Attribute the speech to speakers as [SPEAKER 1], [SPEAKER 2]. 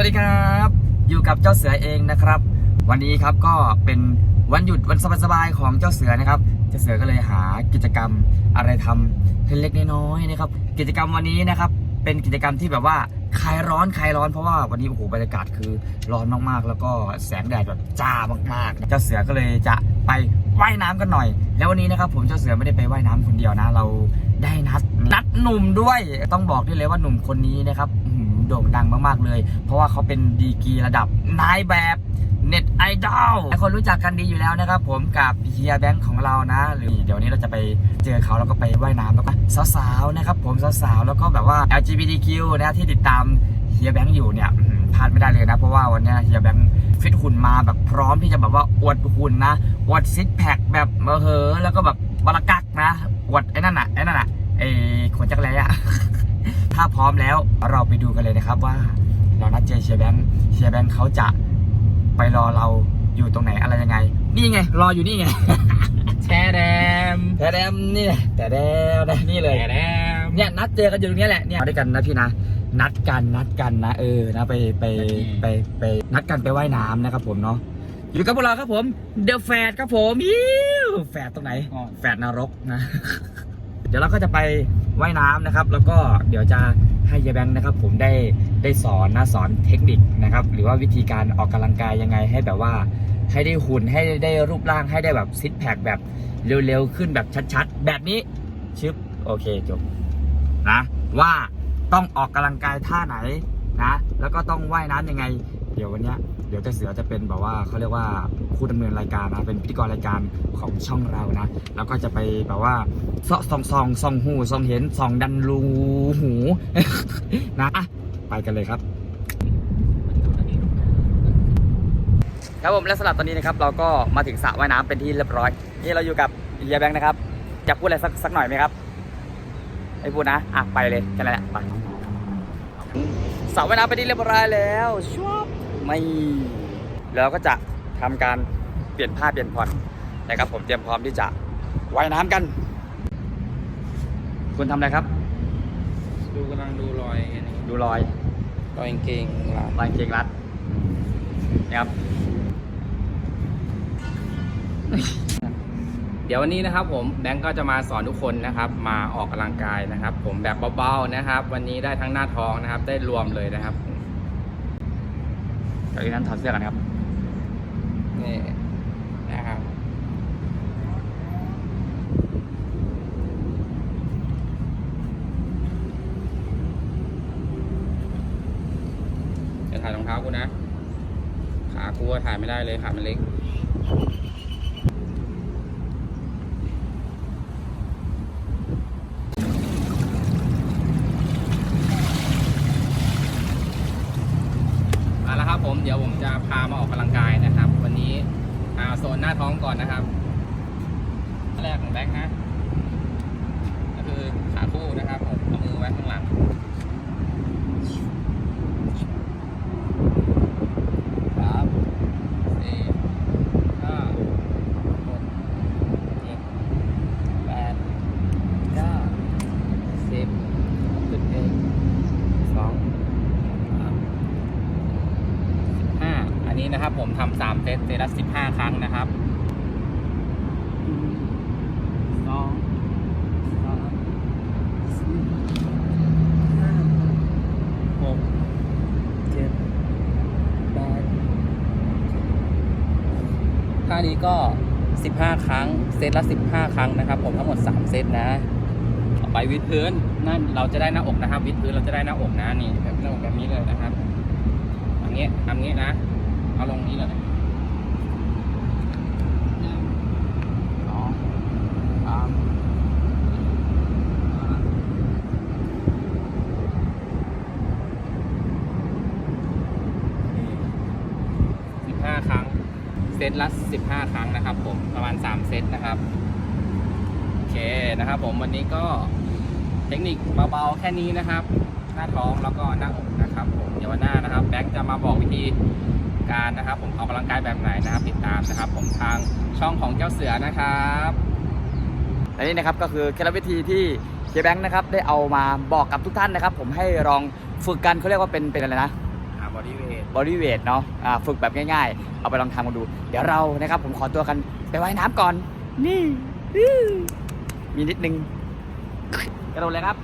[SPEAKER 1] วัสดีครับ อยู่กับเจ้าเสือเองนะครับ วันนี้ครับก็เป็นวันหยุดวันสบายๆของเจ้าเสือนะครับ เจ้าเสือก็เลยหากิจกรรมอะไรทำเล็กๆน้อยๆนะครับ กิจกรรมวันนี้นะครับ เป็นกิจกรรมที่แบบว่าคลายร้อนคลายร้อนเพราะว่าวันนี้โอ้โหบรรยากาศคือร้อนมากๆ แล้วก็แสงแดดแบบจ้ามากๆ เจ้าเสือก็เลยจะไปว่ายน้ำกันหน่อย แล้ววันนี้นะครับผมเจ้าเสือไม่ได้ไปว่ายน้ำคนเดียวนะเราได้นัดนัดหนุ่มด้วยต้องบอกได้เลยว่าหนุ่มคนนี้นะครับ โด่งดังมากๆเลย เพราะว่าเขาเป็นดีกรีระดับนายแบบเน็ตไอดอลหลายคนรู้จักกันดีอยู่แล้วนะครับผมกับเฮียแบงค์ของเรานะ หรือเดี๋ยวนี้เราจะไปเจอเขาแล้วก็ไปว่ายน้ำแล้วก็สาวๆนะครับผมสาวๆแล้วก็แบบว่า LGBTQ นะที่ติดตามเฮียแบงค์อยู่เนี่ยพลาดไม่ได้เลยนะ เพราะว่าวันนี้เฮียแบงค์ฟิตหุ่นมาแบบพร้อมที่จะแบบว่าอวดหุ่นนะอวดซิกแพคแบบเออเหอแล้วก็แบบบลกักนะอวดไอ้นั่นน่ะไอ้นั่นน่ะไอ้ขนจักรแร้ ถ้าพร้อมแล้วเราไปดูกันเลยนะครับว่าเรานัดเจอเชียร์แบงค์เชียร์แบงค์เขาจะไปรอเราอยู่ตรงไหนอะไรยังไง นี่ไง รออยู่นี่ไง
[SPEAKER 2] แชร์แดม
[SPEAKER 1] แต่แดมนี่แหละแต่แดมนะนี่เลย
[SPEAKER 2] แชร์แดม
[SPEAKER 1] เนี่ยนัดเจอกันอยู่ตรงเนี้ยแหละเนี่ยมาด้วยกันนะพี่นะ นัดกันนัดกันนะเออนะไปไปไปไปนัดกันไปว่ายน้ำนะครับผมเนาะอยู่กับพวกเราครับผมเดอะแฟดครับผมอิ้วแฟดตรงไหน แฟดนรกนะ เดี๋ยวเราก็จะไป ว่ายน้ำนะครับ แล้วก็เดี๋ยวจะให้ยายแบงค์นะครับ ผมได้ได้สอนนะสอนเทคนิคนะครับ หรือว่าวิธีการออกกำลังกายยังไงให้แบบว่า ให้ได้หุ่นให้ได้รูปร่างให้ได้แบบซิทแพคแบบเร็วๆขึ้นแบบชัดๆ แบบนี้ชึบโอเคจบนะว่าต้องออกกำลังกายท่าไหนนะ แล้วก็ต้องว่ายน้ำยังไง เดี๋ยววันนี้เดี๋ยวเจะเสือจะเป็นแบบว่าเขาเรียกว่าผู้ดำเนินรายการนะเป็นพิธีกรรายการของช่องเรานะ แล้วก็จะไปแบบว่าเสาะส่องส่องส่องหูส่องเห็นส่องดันรูหูนะอะไปกันเลยครับครับผมและสำหรับตอนนี้นะครับเราก็มาถึงสระว่ายน้ำเป็นที่เรียบร้อย นี่เราอยู่กับเฮียแบงค์นะครับ จะพูดอะไรสักสักหน่อยไหมครับไม่พูดนะอะไปเลยแค่นั้นแหละไปสระว่ายน้ำเป็นที่เรียบร้อยแล้วชวบ ไม่แล้วเราก็จะทำการเปลี่ยนผ้าเปลี่ยนผ่อนนะครับ ผมเตรียมพร้อมที่จะว่ายน้ำกัน คุณทำอะไรครับ
[SPEAKER 2] ดูกำลังดูรอยอันนี้
[SPEAKER 1] ดูรอย
[SPEAKER 2] รอยกางเกงลาร
[SPEAKER 1] อยเกงรัดนะครับ
[SPEAKER 2] เดี๋ยววันนี้นะครับผมแบงก์ก็จะมาสอนทุกคนนะครับ มาออกกำลังกายนะครับ ผมแบบเบาๆนะครับ วันนี้ได้ทั้งหน้าท้องนะครับ ได้รวมเลยนะครับ
[SPEAKER 1] จากนั้นถอดเสื้อกันครับ
[SPEAKER 2] นี่นะครับ จะถ่ายรองเท้ากูนะ ขากูถ่ายไม่ได้เลยขามันเล็ก เอาละครับผมเดี๋ยวผม จะพามาออกกำลังกายนะครับ วันนี้อ่าโซนหน้าท้องก่อนนะครับแรกของแบ็คนะ ก็คือขาคู่นะครับผมเอามือไว้ข้างหลังสามสี่ห้าหกเจ็ดแปดเก้าสิบสิบเอ็ดสองสาม ห้าอั นนี้นะครับ ผมทำสามเซตเซตละสิบห้าครั้งนะครับสองสามสี่ห้าหกเจ็ดแปดท่านี้ก็สิบห้าครั้ง เซตละสิบห้าครั้งนะครับ ผมทั้งหมดสามเซตนะต่อไปวิดพื้นนั่นเราจะได้หน้าอกนะครับ วิดพื้นเราจะได้หน้าอกนะนี่แบบหน้าอกแบบนี้เลยนะครับอย่างเงี้ยทำเงี้ยนะ เอาลงนี้เลยหนึ่งสองสามห้าสิบห้าครั้ง เซตละสิบห้าครั้งนะครับผมประมาณสามเซตนะครับ โอเคนะครับผมวันนี้ก็เทคนิคเบาๆแค่นี้นะครับ หน้าท้องแล้วก็หน้าอกนะครับผมเดี๋ยววันหน้านะครับ แบงค์จะมาบอกวิธี การนะครับ ผมออกกำลังกายแบบไหนนะครับ ติดตามนะครับ ผมทางช่องของเจ้าเสือนะครับ
[SPEAKER 1] และนี่นะครับก็คือเคล็ดลับวิธีที่เฮียแบงค์นะครับได้เอามาบอกกับทุกท่านนะครับ ผมให้ลองฝึกกันเขาเรียกว่าเป็นเป็นอะไรนะ
[SPEAKER 2] อ่าบบอดี้เวท
[SPEAKER 1] บอดี้เวทเนาะอ่าฝึกแบบง่ายๆ เอาไปลองทำกันดู เดี๋ยวเรานะครับผมขอตัวกันไปว่ายน้ำก่อน นี่อื้อมีนิดนึง กระโดดเลยครับ